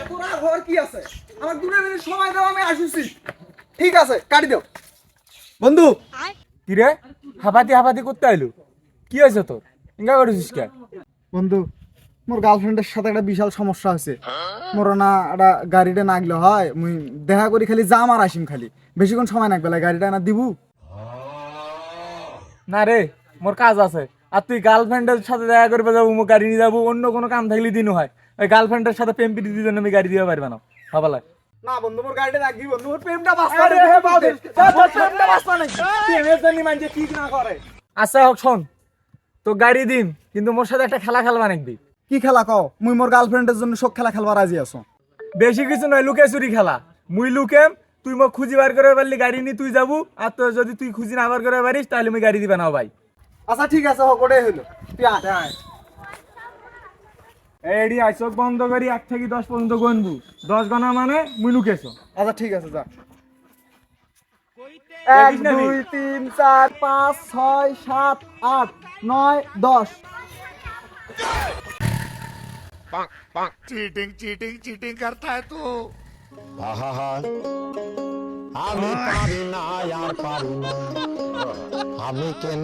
এত রাগ হওয়ার কি আছে? আমার দুটো মিনিট সময় দাও আমি আসুছি। ঠিক আছে কাটি দাও। বন্ধু কি রে হাফাতি হাফাতি করতে আইলু। কি হয়েছে তোর? ইঙ্গা করেছিস কে বন্ধু মোর গার্লফ্রেন্ডের সাথে একটা বিশাল সমস্যা আছে মোর না একটা গাড়িটা নাগলে হয় মুই দেখা করি খালি যাম আর আসিম খালি। বেশিক্ষণ সময় নাগবে লাগে গাড়িটা না দিবু? না রে মোর কাজ আছে। আর তুই গার্লফ্রেন্ডের সাথে দেখা করবে যাব মুখ গাড়ি নিয়ে যাব অন্য কোনো কাম থাকলে দিনও হয়। ওই গার্লফ্রেন্ডের সাথে প্রেম প্রীতির জন্য আমি গাড়ি দিতে পারবে না ভাবালা না বন্ধু মোর গাড়িটা রাখবি বন্ধু মোর প্রেমটা বাঁচতে আরে হে বাউদের, মোর প্রেমটা বাঁচতে নাই প্রেমের জন্য মানুষ ঠিক না করে। আচ্ছা হোক শোন। তো গাড়ি দিম কিন্তু মোর সাথে একটা খেলা খেলবা নাকবি কি খেলা কও? মুই মোর গার্লফ্রেন্ডের জন্য সব খেলা রাজি আছো। বেশি কিছু নয় লুকে চুরি খেলা। মুই লুকেম তুই মোক খুঁজি বার করে পারলি গাড়ি নিয়ে তুই যাব। আর তো যদি তুই খুঁজি না বার করে পারিস তাহলে মুই গাড়ি দিবে না ভাই। আচ্ছা ঠিক আছে হোক ওটাই হইল। তুই আয়। এডি আই চোখ বন্ধ করি এক থেকে দশ পর্যন্ত গনবু দশ গনা মানে মুই লুকেছো আচ্ছা ঠিক আছে যা এক দেখিস না নি? দুই তিন চার পাঁচ ছয় সাত আট নয় দশ चीटिंग चीटिंग चीटिंग करता है तू আহা আমি পারি না আর পারি না আমি কেন